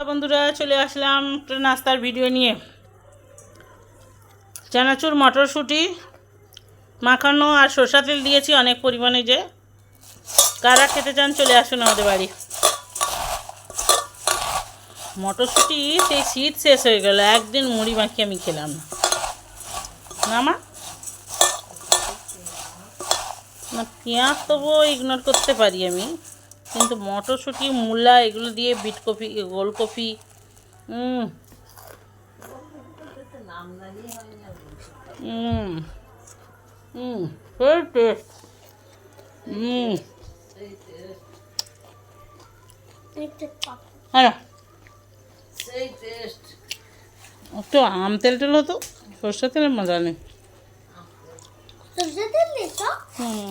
বন্ধুরা চলে আসলাম একটা নাস্তার ভিডিও নিয়ে। চানাচুর, মটরশুঁটি, মাখানো আর সরষা তেল দিয়েছি অনেক পরিমাণে যে। কারা খেতে চান চলে আসুন আমাদের বাড়ি। মটরশুঁটি, সেই শীত শেষ হয়ে গেল, একদিন মুড়ি মাখিয়ে আমি খেলাম। না মা? না, পেঁয়াজ তবুও ইগনোর করতে পারি আমি। কিন্তু মটরশুঁটি মূলা এগুলো দিয়ে বিট কপি গোলকপি একটু আম তেল টেল হতো সর্ষে তেলের মজা নেই। তেল হুম।